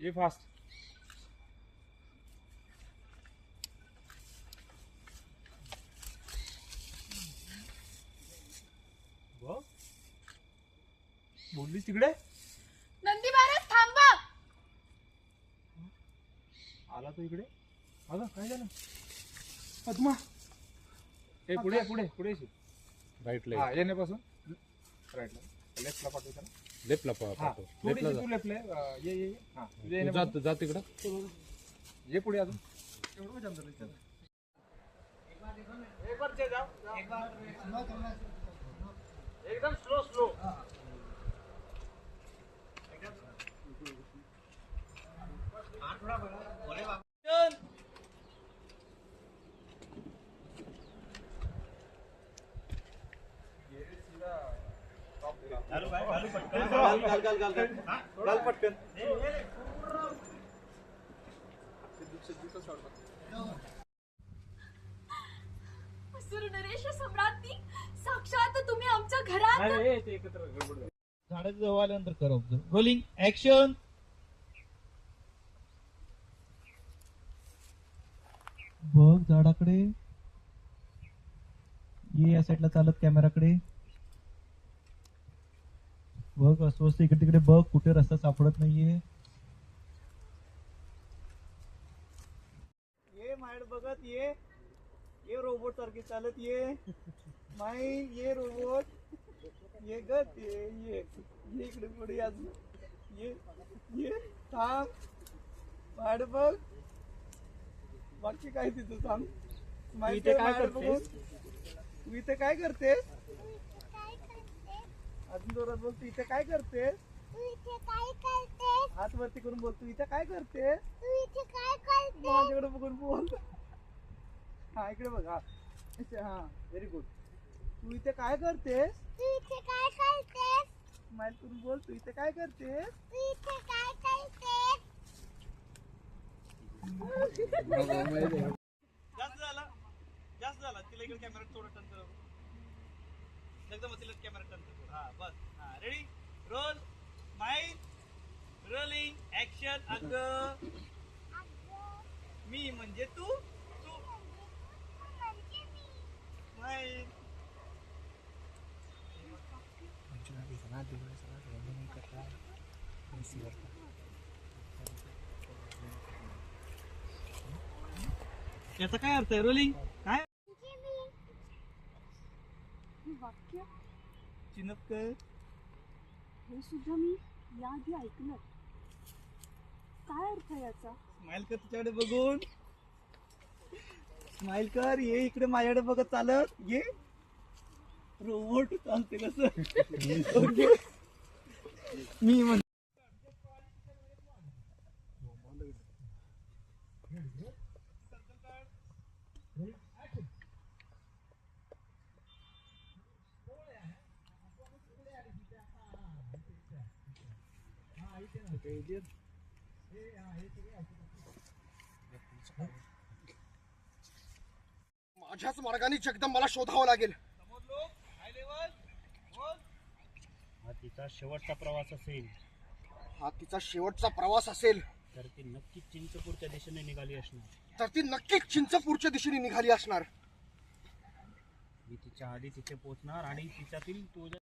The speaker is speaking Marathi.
ये फास्ट. बघ बोललीस तिकडे? नंदी महाराज थांबा. आला तो इकडे? अगं काय झालं? पद्मा. ए पुढे पुढे पुढे येशील. राईट हा येण्यापासून. राईटला लेफ्टला पाठवू त्याला. लेफ्टला हा लेफ्टला थोडीशी तू लेफ्टला ये ये ये. हा तुझ्या तू येण्यापासून. जा जा तिकडं ये पुढे अजून एवढं जाम झालं इथं. एकदम स्लो स्लो असुर नरेश सम्राज्ञी साक्षात तुम्ही आमच्या घरात नाही ए, ते एकत्र गडबड झाली. झाडाच्या जवळ आल्यानंतर करा ऑब्झर्व रोलिंग ऍक्शन बघ झाडाकडे. ये या साईडला चालत कॅमेराकडे बघ अस्वस्थ इकडे तिकडे बघ कुठे रस्ता सापडत नाहीये. ये मायड बघत ये. ये रोबोट सारखी चालत ये. माई ये रोबोट ये ग ते ये. ये इकडे पुढे अजून. ये ये थांब. वाट बघ. बाकी काय तिथं सांग माहिती काय करतेस? तू इथे काय करतेस? अजून जोरात बोल तू इथे काय करतेस? तू इथे काय करतेस? हात वरती करून बोल तू इथे काय करतेस? तू इथे काय करतेस? माझ्याकडे बघून बोल. हा इकडे बघ हा. हा व्हेरी गुड तू इथे काय करतेस? तू इथे काय करतेस? स्माइल करून बोल तू इथे काय करतेस? तू इथे काय करतेस? जास्त झाला. जास्त झाला. तिला इकडे कॅमेरा थोडं टर्न एकदम तिला कॅमेरा टर्न करतो. हा बस. हा ready roll mind rolling action अग. मी म्हणजे तू? तू. माइंड याचा काय अर्थ आहे? रोलिंग काय हे वाक्य? चिनप हे सुद्धा मी याआधी ऐकलं काय अर्थ आहे याचा? स्माइल कर तिच्याकडे बघून. स्माइल कर ये इकडे माझ्याकडे बघत चालत. ये. रोबोट चालते कसं. ओके. मी म्हण माझ्याच मार्गाने जगदम मला शोधावं लागेल. हा तिचा शेवटचा प्रवास असेल. हा तिचा शेवटचा प्रवास असेल. तर ती नक्कीच चिंचपूरच्या दिशेने निघाली असणार. तर ती नक्कीच चिंचपूरच्या दिशेने निघाली असणार. मी तिच्या आधी तिथे पोहोचणार आणि तिच्यातील तो